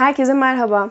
Herkese merhaba.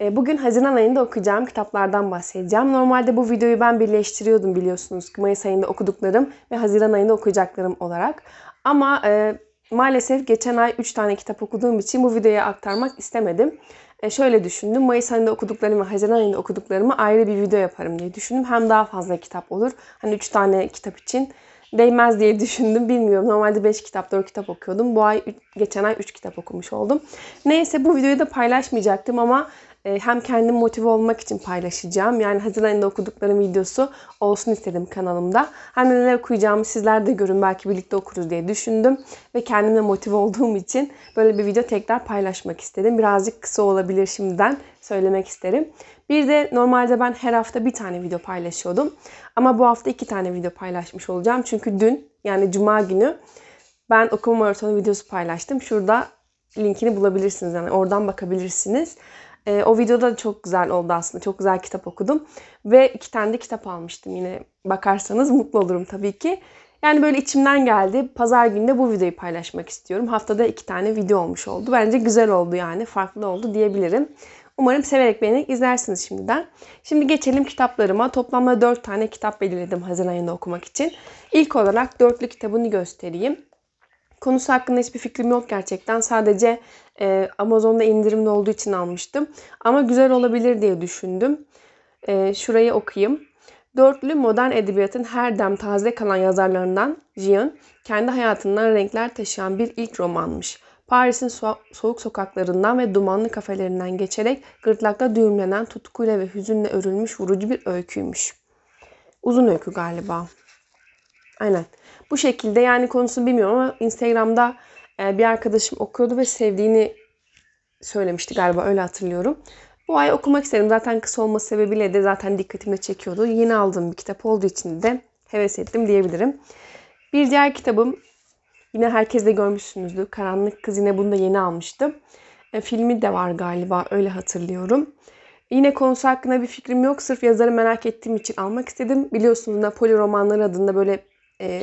Ee, Bugün Haziran ayında okuyacağım kitaplardan bahsedeceğim. Normalde bu videoyu ben birleştiriyordum biliyorsunuz. Mayıs ayında okuduklarım ve Haziran ayında okuyacaklarım olarak. Ama e, maalesef geçen ay 3 tane kitap okuduğum için bu videoya aktarmak istemedim. E, şöyle düşündüm. Mayıs ayında okuduklarımı, Haziran ayında okuduklarımı ayrı bir video yaparım diye düşündüm. Hem daha fazla kitap olur. Hani 3 tane kitap için değmez diye düşündüm. Bilmiyorum. Normalde 5 kitap, 4 kitap okuyordum. Bu ay, geçen ay 3 kitap okumuş oldum. Neyse bu videoyu da paylaşmayacaktım ama e, hem kendim motive olmak için paylaşacağım. Yani Haziran ayında okuduklarım videosu olsun istedim kanalımda. Hem de neler okuyacağımı sizler de görün. Belki birlikte okuruz diye düşündüm. Ve kendimle motive olduğum için böyle bir video tekrar paylaşmak istedim. Birazcık kısa olabilir şimdiden söylemek isterim. Bir de normalde ben her hafta bir tane video paylaşıyordum. Ama bu hafta iki tane video paylaşmış olacağım. Çünkü dün yani cuma günü ben okuma maratonu videosu paylaştım. Şurada linkini bulabilirsiniz. Yani oradan bakabilirsiniz. E, o videoda da çok güzel oldu aslında. Çok güzel kitap okudum. Ve iki tane de kitap almıştım yine. Bakarsanız mutlu olurum tabii ki. Yani böyle içimden geldi. Pazar günü bu videoyu paylaşmak istiyorum. Haftada iki tane video olmuş oldu. Bence güzel oldu yani. Farklı oldu diyebilirim. Umarım severek beğenerek izlersiniz şimdiden. Şimdi geçelim kitaplarıma. Toplamda 4 tane kitap belirledim Haziran ayında okumak için. İlk olarak dörtlü kitabını göstereyim. Konusu hakkında hiçbir fikrim yok gerçekten. Sadece e, Amazon'da indirimli olduğu için almıştım. Ama güzel olabilir diye düşündüm. E, şurayı okuyayım. Dörtlü modern edebiyatın her dem taze kalan yazarlarından Jean, kendi hayatından renkler taşıyan bir ilk romanmış. Paris'in so- soğuk sokaklarından ve dumanlı kafelerinden geçerek gırtlakta düğümlenen tutkuyla ve hüzünle örülmüş vurucu bir öyküymüş. Uzun öykü galiba. Aynen. Bu şekilde yani konusunu bilmiyorum ama Instagram'da e, bir arkadaşım okuyordu ve sevdiğini söylemişti galiba öyle hatırlıyorum. Bu ay okumak istedim. Zaten kısa olması sebebiyle de zaten dikkatimi çekiyordu. Yeni aldığım bir kitap olduğu için de heves ettim diyebilirim. Bir diğer kitabım yine herkes de görmüşsünüzdür. Karanlık Kız yine bunu da yeni almıştım. E, filmi de var galiba öyle hatırlıyorum. Yine konusu hakkında bir fikrim yok. Sırf yazarı merak ettiğim için almak istedim. Biliyorsunuz Napoli romanları adında böyle e,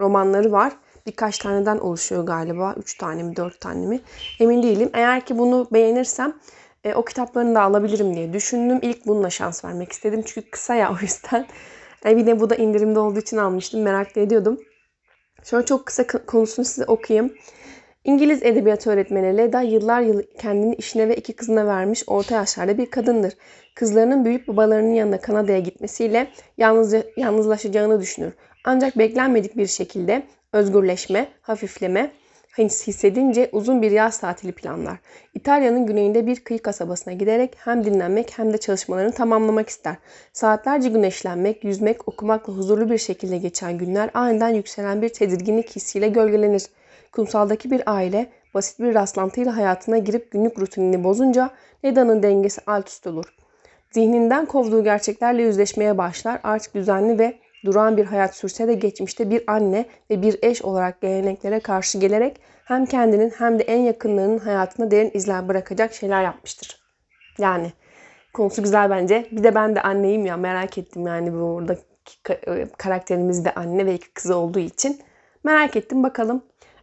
romanları var. Birkaç taneden oluşuyor galiba. Üç tane mi dört tane mi emin değilim. Eğer ki bunu beğenirsem e, o kitaplarını da alabilirim diye düşündüm. İlk bununla şans vermek istedim. Çünkü kısa ya o yüzden. E, bir de bu da indirimde olduğu için almıştım. Merak ediyordum. Şöyle çok kısa konusunu size okuyayım. İngiliz edebiyat öğretmeni Leda yıllar yıl kendini işine ve iki kızına vermiş orta yaşlarda bir kadındır. Kızlarının büyük babalarının yanına Kanada'ya gitmesiyle yalnız, yalnızlaşacağını düşünür. Ancak beklenmedik bir şekilde özgürleşme, hafifleme hissedince uzun bir yaz tatili planlar. İtalya'nın güneyinde bir kıyı kasabasına giderek hem dinlenmek hem de çalışmalarını tamamlamak ister. Saatlerce güneşlenmek, yüzmek, okumakla huzurlu bir şekilde geçen günler aniden yükselen bir tedirginlik hissiyle gölgelenir. Kumsaldaki bir aile basit bir rastlantıyla hayatına girip günlük rutinini bozunca Neda'nın dengesi alt üst olur. Zihninden kovduğu gerçeklerle yüzleşmeye başlar. Artık düzenli ve duran bir hayat sürse de geçmişte bir anne ve bir eş olarak geleneklere karşı gelerek hem kendinin hem de en yakınlarının hayatına derin izler bırakacak şeyler yapmıştır. Yani konusu güzel bence. Bir de ben de anneyim ya merak ettim yani bu orada karakterimiz de anne ve iki kızı olduğu için. Merak ettim bakalım.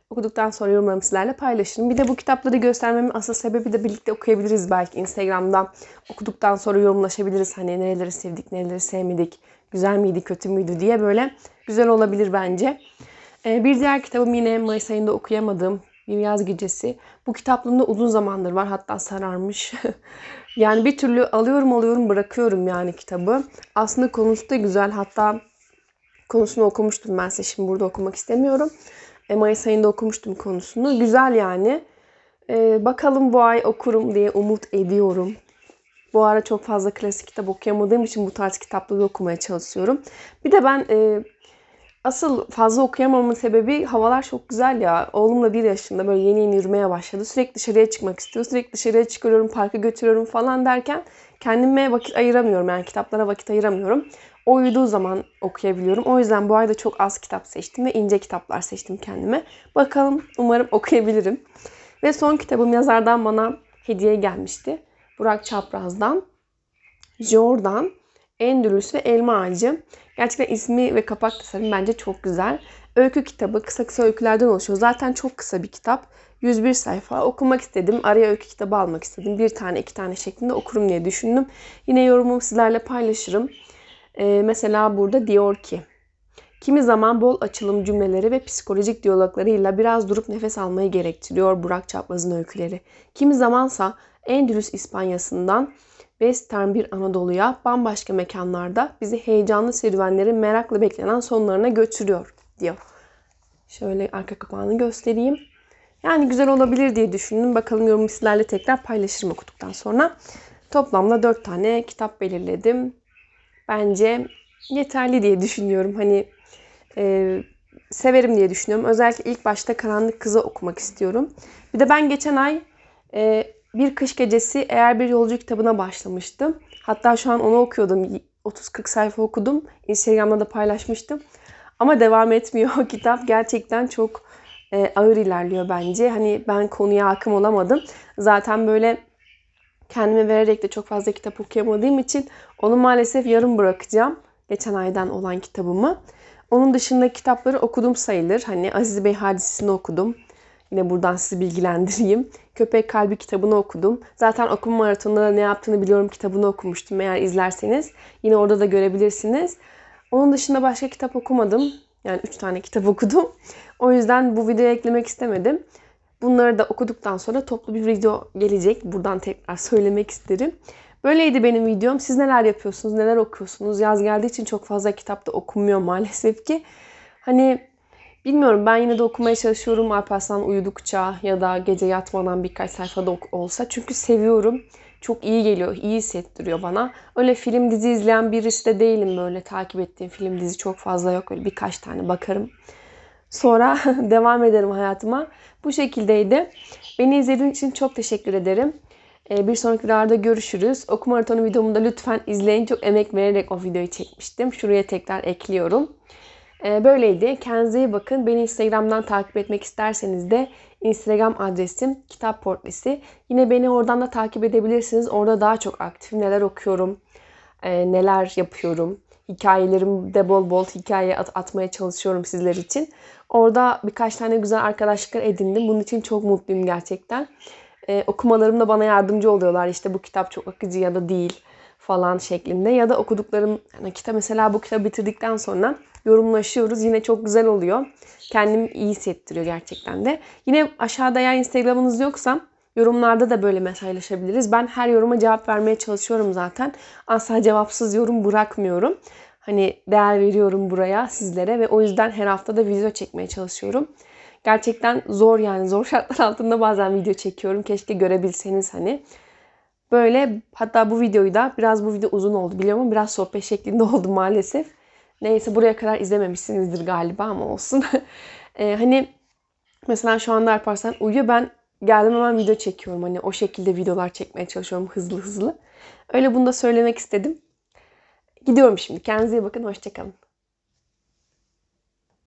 Okuduktan sonra yorumlarımı sizlerle paylaşırım. Bir de bu kitapları göstermemin asıl sebebi de birlikte okuyabiliriz belki Instagram'dan. Okuduktan sonra yorumlaşabiliriz. Hani nereleri sevdik, nereleri sevmedik, güzel miydi, kötü müydü diye böyle güzel olabilir bence. Ee, bir diğer kitabım yine Mayıs ayında okuyamadığım Bir Yaz Gecesi. Bu kitaplığımda uzun zamandır var. Hatta sararmış. yani bir türlü alıyorum alıyorum bırakıyorum yani kitabı. Aslında konusu da güzel. Hatta konusunu okumuştum ben size. Şimdi burada okumak istemiyorum. E, Mayıs ayında okumuştum konusunu. Güzel yani. E, bakalım bu ay okurum diye umut ediyorum. Bu ara çok fazla klasik kitap okuyamadığım için bu tarz kitapları okumaya çalışıyorum. Bir de ben e, asıl fazla okuyamamın sebebi havalar çok güzel ya. Oğlum da bir yaşında böyle yeni yeni yürümeye başladı. Sürekli dışarıya çıkmak istiyor. Sürekli dışarıya çıkarıyorum, parka götürüyorum falan derken kendime vakit ayıramıyorum. Yani kitaplara vakit ayıramıyorum. O uyuduğu zaman okuyabiliyorum. O yüzden bu ayda çok az kitap seçtim ve ince kitaplar seçtim kendime. Bakalım umarım okuyabilirim. Ve son kitabım yazardan bana hediye gelmişti. Burak Çapraz'dan. Jordan, Endülüs ve Elma Ağacı. Gerçekten ismi ve kapak tasarımı bence çok güzel. Öykü kitabı kısa kısa öykülerden oluşuyor. Zaten çok kısa bir kitap. 101 sayfa okumak istedim. Araya öykü kitabı almak istedim. Bir tane iki tane şeklinde okurum diye düşündüm. Yine yorumumu sizlerle paylaşırım. Ee, mesela burada diyor ki Kimi zaman bol açılım cümleleri ve psikolojik diyaloglarıyla biraz durup nefes almayı gerektiriyor Burak Çapraz'ın öyküleri. Kimi zamansa Endülüs İspanyası'ndan Western bir Anadolu'ya bambaşka mekanlarda bizi heyecanlı serüvenlerin merakla beklenen sonlarına götürüyor diyor. Şöyle arka kapağını göstereyim. Yani güzel olabilir diye düşündüm. Bakalım yorumu sizlerle tekrar paylaşırım okuduktan sonra. Toplamda 4 tane kitap belirledim. Bence yeterli diye düşünüyorum. Hani e, severim diye düşünüyorum. Özellikle ilk başta Karanlık Kızı okumak istiyorum. Bir de ben geçen ay e, Bir Kış Gecesi Eğer Bir Yolcu kitabına başlamıştım. Hatta şu an onu okuyordum. 30-40 sayfa okudum. Instagram'da da paylaşmıştım. Ama devam etmiyor o kitap. Gerçekten çok e, ağır ilerliyor bence. Hani ben konuya hakim olamadım. Zaten böyle kendime vererek de çok fazla kitap okuyamadığım için onu maalesef yarım bırakacağım. Geçen aydan olan kitabımı. Onun dışında kitapları okudum sayılır. Hani Aziz Bey hadisesini okudum. Yine buradan sizi bilgilendireyim. Köpek Kalbi kitabını okudum. Zaten okuma maratonunda ne yaptığını biliyorum kitabını okumuştum eğer izlerseniz. Yine orada da görebilirsiniz. Onun dışında başka kitap okumadım. Yani 3 tane kitap okudum. O yüzden bu videoya eklemek istemedim. Bunları da okuduktan sonra toplu bir video gelecek. Buradan tekrar söylemek isterim. Böyleydi benim videom. Siz neler yapıyorsunuz, neler okuyorsunuz? Yaz geldiği için çok fazla kitap da okunmuyor maalesef ki. Hani bilmiyorum ben yine de okumaya çalışıyorum Alparslan uyudukça ya da gece yatmadan birkaç sayfada olsa. Çünkü seviyorum. Çok iyi geliyor, iyi hissettiriyor bana. Öyle film dizi izleyen birisi de değilim böyle takip ettiğim film dizi çok fazla yok. Öyle birkaç tane bakarım. Sonra devam ederim hayatıma. Bu şekildeydi. Beni izlediğiniz için çok teşekkür ederim. Bir sonraki videolarda görüşürüz. Okuma maratonu videomu da lütfen izleyin. Çok emek vererek o videoyu çekmiştim. Şuraya tekrar ekliyorum. Böyleydi. Kendinize iyi bakın. Beni Instagram'dan takip etmek isterseniz de Instagram adresim kitap portresi. Yine beni oradan da takip edebilirsiniz. Orada daha çok aktifim. Neler okuyorum, neler yapıyorum. Hikayelerimde bol bol hikaye at- atmaya çalışıyorum sizler için. Orada birkaç tane güzel arkadaşlıklar edindim. Bunun için çok mutluyum gerçekten. Ee, okumalarımda bana yardımcı oluyorlar. İşte bu kitap çok akıcı ya da değil falan şeklinde. Ya da okuduklarım, yani kitap mesela bu kitabı bitirdikten sonra yorumlaşıyoruz. Yine çok güzel oluyor. Kendimi iyi hissettiriyor gerçekten de. Yine aşağıda eğer Instagram'ınız yoksa yorumlarda da böyle mesajlaşabiliriz. Ben her yoruma cevap vermeye çalışıyorum zaten. Asla cevapsız yorum bırakmıyorum. Hani değer veriyorum buraya sizlere ve o yüzden her hafta da video çekmeye çalışıyorum. Gerçekten zor yani zor şartlar altında bazen video çekiyorum. Keşke görebilseniz hani. Böyle hatta bu videoyu da biraz bu video uzun oldu biliyorum ama biraz sohbet şeklinde oldu maalesef. Neyse buraya kadar izlememişsinizdir galiba ama olsun. ee, hani mesela şu anda Alparslan uyuyor. Ben geldim hemen video çekiyorum. Hani o şekilde videolar çekmeye çalışıyorum hızlı hızlı. Öyle bunu da söylemek istedim. Gidiyorum şimdi. Kendinize iyi bakın. Hoşçakalın.